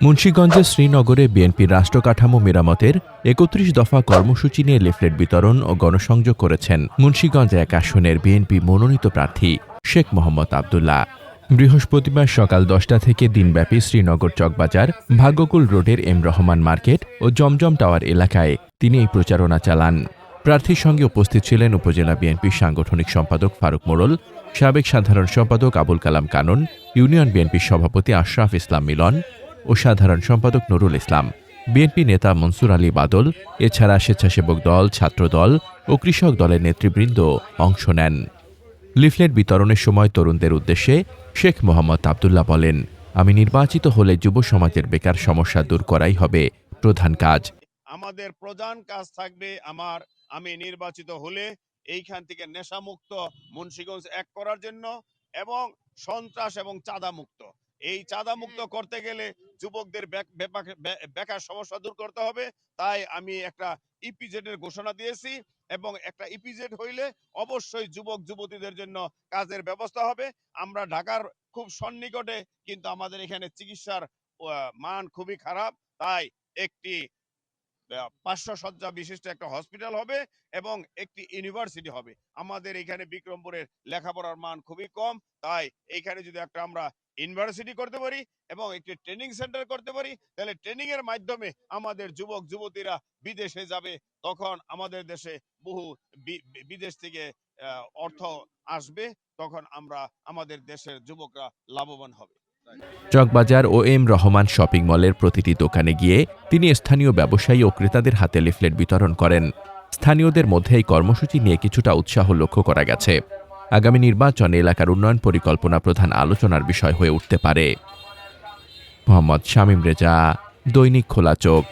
মুন্সীগঞ্জের শ্রীনগরে বিএনপির রাষ্ট্রকাঠামো মেরামতের একত্রিশ দফা কর্মসূচি নিয়ে লিফলেট বিতরণ ও গণসংযোগ করেছেন মুন্সীগঞ্জ এক আসনের বিএনপি মনোনীত প্রার্থী শেখ মোহাম্মদ আবদুল্লাহ। বৃহস্পতিবার সকাল দশটা থেকে দিনব্যাপী শ্রীনগর চকবাজার, ভাগ্যকুল রোডের এম রহমান মার্কেট ও জমজম টাওয়ার এলাকায় তিনি এই প্রচারণা চালান। প্রার্থীর সঙ্গে উপস্থিত ছিলেন উপজেলা বিএনপির সাংগঠনিক সম্পাদক ফারুক মোড়ল, সাবেক সাধারণ সম্পাদক আবুল কালাম কানন, ইউনিয়ন বিএনপির সভাপতি আশরাফ ইসলাম মিলন ও সাধারণ সম্পাদক নুরুল ইসলাম। বিএনপি নেতা মনসুর আলী বাদল, এছাড়া স্বেচ্ছাসেবক দল ছাত্রদল ও কৃষক দলের নেতৃবৃন্দ অংশ নেন। লিফলেট বিতরণের সময় তরুণদের উদ্দেশ্যে শেখ মোহাম্মদ আবদুল্লাহ বলেন, আমি নির্বাচিত হলে যুব সমাজের বেকার সমস্যা দূর করাই হবে প্রধান কাজ। আমাদের প্রধান কাজ থাকবে আমার, আমি নির্বাচিত হলে এইখান থেকে নেশামুক্ত মুন্সিগঞ্জ এক করার জন্য এবং সন্ত্রাস এবং চাঁদা মুক্ত এই চাঁদা মুক্ত করতে গেলে যুবকদের বেকার সমস্যা দূর করতে হবে। তাই আমি একটা ইপিজেড এর ঘোষণা দিয়েছি এবং একটা ইপিজেড হইলে অবশ্যই যুবক যুবতীদের জন্য কাজের ব্যবস্থা হবে। আমরা ঢাকার খুব সন্নিকটে কিন্তু আমাদের এখানে চিকিৎসার মান খুবই খারাপ। তাই একটি পাঁচশো শয্যা বিশিষ্ট একটা হসপিটাল হবে এবং একটি ইউনিভার্সিটি হবে। আমাদের এখানে বিক্রমপুরের লেখাপড়ার মান খুবই কম, তাই এইখানে যদি একটা আমরা ইউনিভার্সিটি করতে পারি এবং একটি ট্রেনিং সেন্টার করতে পারি, তাহলে ট্রেনিং এর মাধ্যমে আমাদের যুবক, যুবতীরা বিদেশে যাবে, তখন আমাদের দেশে বহু বিদেশ থেকে অর্থ আসবে, তখন আমরা আমাদের দেশের যুবকরা লাভবান হবে। চকবাজার ও এম রহমান শপিং মলের প্রতিটি দোকানে গিয়ে তিনি স্থানীয় ব্যবসায়ী ও ক্রেতাদের হাতে লিফলেট বিতরণ করেন। স্থানীয়দের মধ্যে এই কর্মসূচি নিয়ে কিছুটা উৎসাহ লক্ষ্য করা গেছে। আগামী নির্বাচনে এলাকার উন্নয়ন পরিকল্পনা প্রধান আলোচনার বিষয় হয়ে উঠতে পারে। মোহাম্মদ শামীম রেজা, দৈনিক খোলা চোখ।